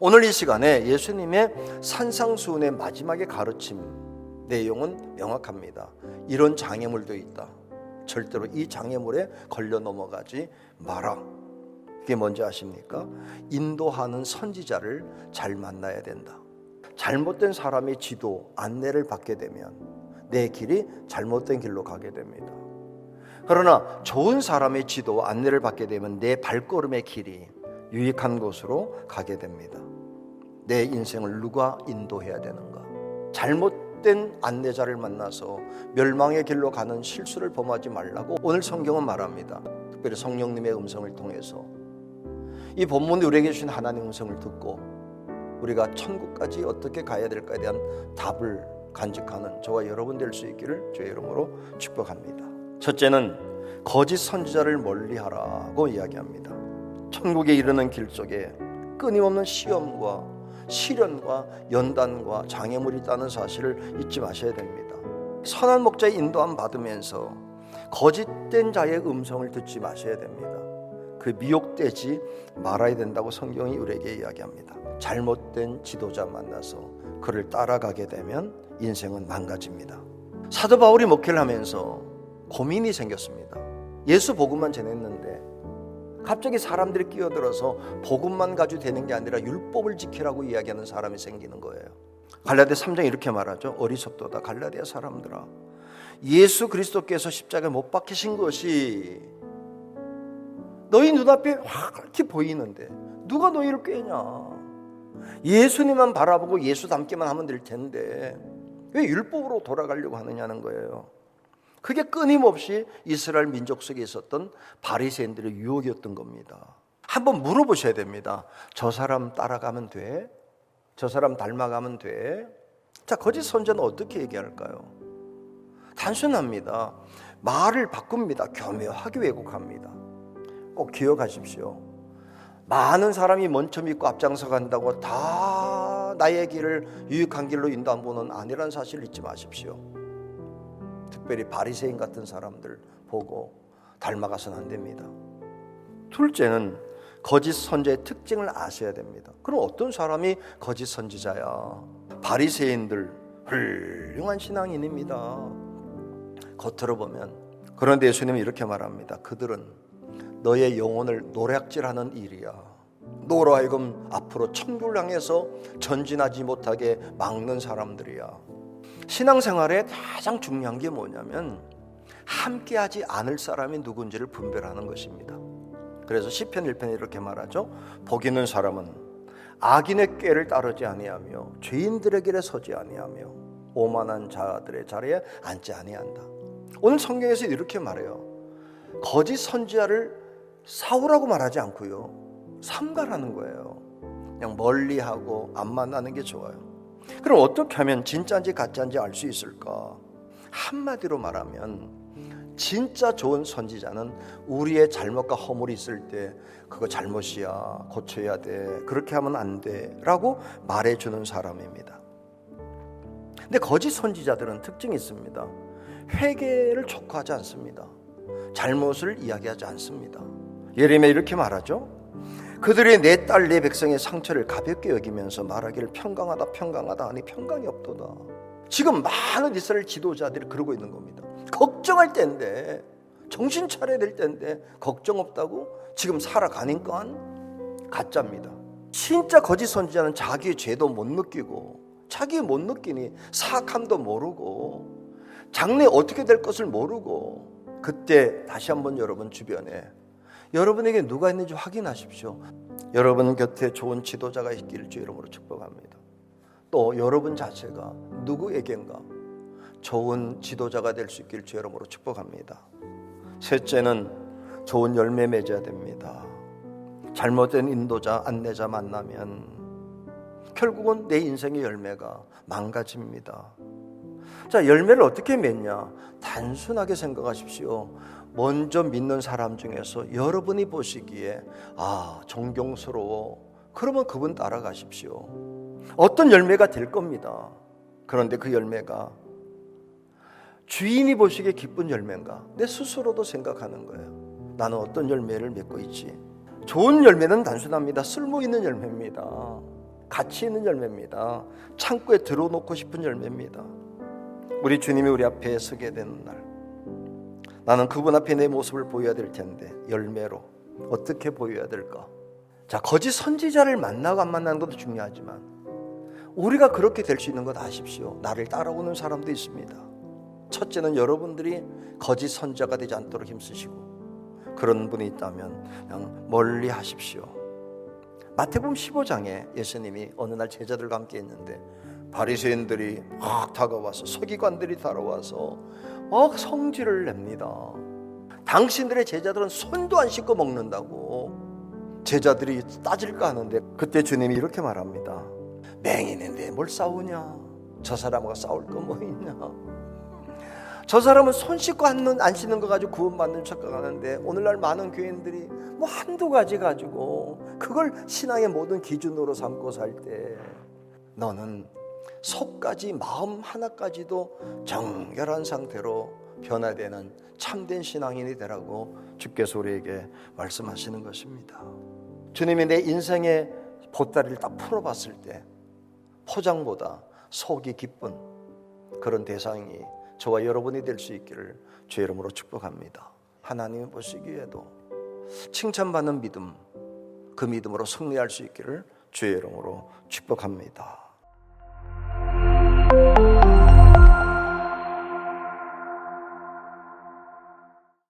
오늘 이 시간에 예수님의 산상수훈의 마지막에 가르침 내용은 명확합니다. 이런 장애물도 있다. 절대로 이 장애물에 걸려 넘어가지 마라. 그게 뭔지 아십니까? 인도하는 선지자를 잘 만나야 된다. 잘못된 사람의 지도, 안내를 받게 되면 내 길이 잘못된 길로 가게 됩니다. 그러나 좋은 사람의 지도, 안내를 받게 되면 내 발걸음의 길이 유익한 곳으로 가게 됩니다. 내 인생을 누가 인도해야 되는가? 잘못된 안내자를 만나서 멸망의 길로 가는 실수를 범하지 말라고 오늘 성경은 말합니다. 특별히 성령님의 음성을 통해서 이 본문에 우리에게 주신 하나님의 음성을 듣고 우리가 천국까지 어떻게 가야 될까에 대한 답을 간직하는 저와 여러분 될 수 있기를 주의 이름으로 축복합니다. 첫째는 거짓 선지자를 멀리하라고 이야기합니다. 천국에 이르는 길 속에 끊임없는 시험과 시련과 연단과 장애물이 있다는 사실을 잊지 마셔야 됩니다. 선한 목자의 인도함 받으면서 거짓된 자의 음성을 듣지 마셔야 됩니다. 그 미혹되지 말아야 된다고 성경이 우리에게 이야기합니다. 잘못된 지도자 만나서 그를 따라가게 되면 인생은 망가집니다. 사도 바울이 목회를 하면서 고민이 생겼습니다. 예수 복음만 전했는데 갑자기 사람들이 끼어들어서 복음만 가지고 되는 게 아니라 율법을 지키라고 이야기하는 사람이 생기는 거예요. 갈라디아 3장 이렇게 말하죠. 어리석도다 갈라디아 사람들아. 예수 그리스도께서 십자가에 못 박히신 것이 너희 눈앞에 확히 보이는데 누가 너희를 꾀냐? 예수님만 바라보고 예수 닮기만 하면 될 텐데 왜 율법으로 돌아가려고 하느냐는 거예요. 그게 끊임없이 이스라엘 민족 속에 있었던 바리새인들의 유혹이었던 겁니다. 한번 물어보셔야 됩니다. 저 사람 따라가면 돼? 저 사람 닮아가면 돼? 자, 거짓 선자는 어떻게 얘기할까요? 단순합니다. 말을 바꿉니다. 교묘하게 왜곡합니다. 꼭 기억하십시오. 많은 사람이 먼저 믿고 앞장서 간다고 다 나의 길을 유익한 길로 인도한 분은 아니라는 사실을 잊지 마십시오. 특별히 바리새인 같은 사람들 보고 닮아가서는 안 됩니다. 둘째는 거짓 선지자의 특징을 아셔야 됩니다. 그럼 어떤 사람이 거짓 선지자야? 바리새인들 훌륭한 신앙인입니다. 겉으로 보면 그런데 예수님은 이렇게 말합니다. 그들은 너의 영혼을 노략질하는 일이야. 너로 하여금 앞으로 천국을 향해서 전진하지 못하게 막는 사람들이야. 신앙생활에 가장 중요한 게 뭐냐면 함께하지 않을 사람이 누군지를 분별하는 것입니다. 그래서 시편 1편에 이렇게 말하죠. 복 있는 사람은 악인의 꾀를 따르지 아니하며 죄인들의 길에 서지 아니하며 오만한 자들의 자리에 앉지 아니한다. 오늘 성경에서 이렇게 말해요. 거짓 선지자를 사오라고 말하지 않고요. 삼가라는 거예요. 그냥 멀리하고 안 만나는 게 좋아요. 그럼 어떻게 하면 진짜인지 가짜인지 알 수 있을까? 한마디로 말하면 진짜 좋은 선지자는 우리의 잘못과 허물이 있을 때 그거 잘못이야 고쳐야 돼 그렇게 하면 안 돼라고 말해주는 사람입니다. 근데 거짓 선지자들은 특징이 있습니다. 회개를 촉구하지 않습니다. 잘못을 이야기하지 않습니다. 예레미야 이렇게 말하죠. 그들이 내 딸 내 백성의 상처를 가볍게 여기면서 말하기를 평강하다 평강하다 하니 평강이 없도다. 지금 많은 이스라엘 지도자들이 그러고 있는 겁니다. 걱정할 때인데 정신 차려야 될 때인데 걱정 없다고 지금 살아가니까 가짜입니다. 진짜 거짓 선지자는 자기의 죄도 못 느끼고 자기 못 느끼니 사악함도 모르고 장래 어떻게 될 것을 모르고 그때 다시 한번 여러분 주변에 여러분에게 누가 있는지 확인하십시오. 여러분 곁에 좋은 지도자가 있기를 주 이름으로 축복합니다. 또 여러분 자체가 누구에겐가 좋은 지도자가 될 수 있기를 주 이름으로 축복합니다. 셋째는 좋은 열매 맺어야 됩니다. 잘못된 인도자, 안내자 만나면 결국은 내 인생의 열매가 망가집니다. 자, 열매를 어떻게 맺냐? 단순하게 생각하십시오. 먼저 믿는 사람 중에서 여러분이 보시기에 아, 존경스러워. 그러면 그분 따라가십시오. 어떤 열매가 될 겁니다. 그런데 그 열매가 주인이 보시기에 기쁜 열매인가? 내 스스로도 생각하는 거예요. 나는 어떤 열매를 맺고 있지? 좋은 열매는 단순합니다. 쓸모 있는 열매입니다. 가치 있는 열매입니다. 창고에 들어놓고 싶은 열매입니다. 우리 주님이 우리 앞에 서게 되는 날, 나는 그분 앞에 내 모습을 보여야 될 텐데 열매로 어떻게 보여야 될까? 자, 거짓 선지자를 만나고 안 만나는 것도 중요하지만 우리가 그렇게 될 수 있는 것 아십시오. 나를 따라오는 사람도 있습니다. 첫째는 여러분들이 거짓 선자가 되지 않도록 힘쓰시고 그런 분이 있다면 그냥 멀리 하십시오. 마태복음 15장에 예수님이 어느 날 제자들과 함께 있는데 바리새인들이 막 다가와서 서기관들이 따라와서 막 성질을 냅니다. 당신들의 제자들은 손도 안 씻고 먹는다고 제자들이 따질까 하는데 그때 주님이 이렇게 말합니다. 맹인인데 뭘 싸우냐? 저 사람과 싸울 거 뭐 있냐? 저 사람은 손 씻고 안, 안 씻는 거 가지고 구원받는 척하는데 오늘날 많은 교인들이 뭐 한두 가지 가지고 그걸 신앙의 모든 기준으로 삼고 살 때 너는 속까지 마음 하나까지도 정결한 상태로 변화되는 참된 신앙인이 되라고 주께서 우리에게 말씀하시는 것입니다. 주님이 내 인생의 보따리를 딱 풀어봤을 때 포장보다 속이 기쁜 그런 대상이 저와 여러분이 될 수 있기를 주의 이름으로 축복합니다. 하나님이 보시기에도 칭찬받는 믿음, 그 믿음으로 승리할 수 있기를 주의 이름으로 축복합니다. Thank you.